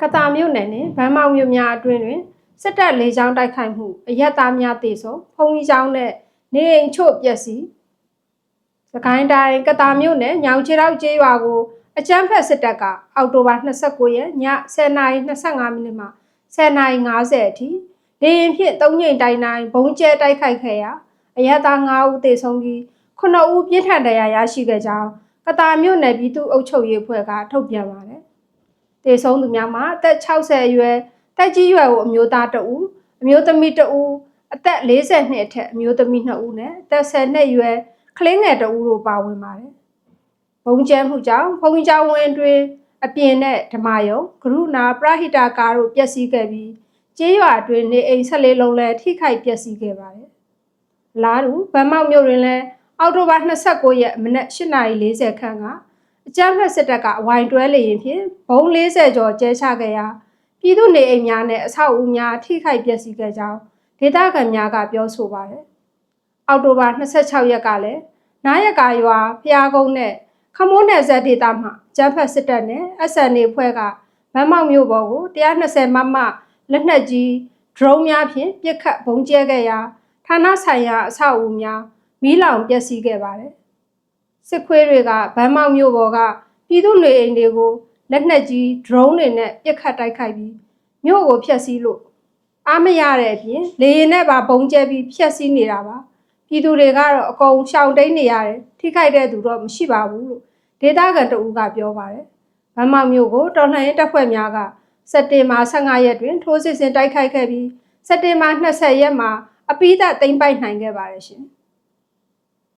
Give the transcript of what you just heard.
ကတာမြို့နယ်နှင့်ဗန်းမောက်မြို့များအတွင်းတွင်စစ်တပ်လေကြောင်းတိုက်ခိုက်မှုအရက်သားများတေဆုံးဖုံကြီးကျောင်းနဲ့နေအိမ်ချို့ပျက်စီးစကိုင်းတိုင်းကတာမြို့နယ်ညောင်ချေတောက်ကျေးရွာကိုအကြမ်းဖက်စစ်တပ်ကအောက်တိုဘာ29ရက်ည10:25မိနစ်မှ10:50အထိလေရင်ဖြင့်၃ညိမ်တိုင်းတိုင်းဘုံကျဲတိုက်ခိုက်ခဲ့ရာအရက်သား9ဦးသေဆုံးပြီး9ဦးပြင်းထန်ဒဏ်ရာရရှိခဲ့ကြောင်းကတာမြို့နယ်ပြည်သူ့အုပ်ချုပ်ရေးအဖွဲ့ကထုတ်ပြန်ပါတယ်။ တေဆုံးသူများမှာအသက်60အရွယ်တက်ကြီးရွယ်ကိုအမျိုးသား2ဦးအမျိုးသမီး2ဦးအသက်40နှစ်အထက်အမျိုးသမီး2ဦးနဲ့အသက်10နှစ်အရွယ်ကလေးငယ်2ဦးတို့ပါဝင်ပါတယ်။ဘုံကျဲမှုကြောင့်ဘုံကျောင်းဝင်းတွင်အပြင်နဲ့ဓမ္မယုံဂရုဏာပရဟိတကားတို့ပျက်စီးခဲ့ပြီးကျေးရွာအတွင်းနေအိမ်14လုံးလည်းထိခိုက်ပျက်စီးခဲ့ပါတယ်။လာတူဗန်းမောက်မြို့တွင်လည်းအောက်တိုဘာ29ရက်မနက်8:40ခန်းက အကြမ်းဖက်စစ်တပ်ကအဝိုင်တွဲလေရင်ဖြင့်ဘုံ40ကျော်ကျဲချခဲ့ရာပြည်သူနေအိမ်များနဲ့အဆောက်အဦများထိခိုက်ပျက်စီးခဲ့ကြောင်းဒေသခံများကပြောဆိုပါတယ်။အောက်တိုဘာ26ရက်ကလည်းနားရကာရွာဖျားကုန်းနဲ့ခမိုးနယ်ဆက်ဒေသမှကျန်းဖက်စစ်တပ်နဲ့ SNA ဖွဲ့ကဗန်းမောက်မြို့ပေါ်ကို120မမလက်နက်ကြီး drone များဖြင့်ပစ်ခတ်ဘုံကျဲခဲ့ရာဌာနဆိုင်ရာအဆောက်အဦများမီးလောင်ပျက်စီးခဲ့ပါတယ်။ စစ်ခွေးတွေကဗန်းမောက်မြို့ပေါ်ကပြည်သူနေအိမ်တွေကိုလက်နက်ကြီး drone တွေနဲ့ပစ်ခတ်တိုက်ခိုက်ပြီးမြို့ကိုဖျက်ဆီးလို့အားမရတဲ့အပြင်လေရင်နဲ့ပါဘုံကျဲပြီးဖျက်ဆီးနေတာပါပြည်သူတွေကတော့အကုန်ရှောင်တိန်နေရတယ်ထိခိုက်တဲ့သူတော့မရှိပါဘူးလို့ဒေသခံတအူးကပြောပါတယ်ဗန်းမောက်မြို့ကိုတော်လှန်ရေးတပ်ဖွဲ့များကစက်တင်ဘာ15ရက်တွင် ထိုးစစ်ဆင်တိုက်ခိုက်ခဲ့ပြီးစက်တင်ဘာ20ရက်မှာအပိဓာသိမ်းပိုက်နိုင်ခဲ့ပါတယ်ရှင်။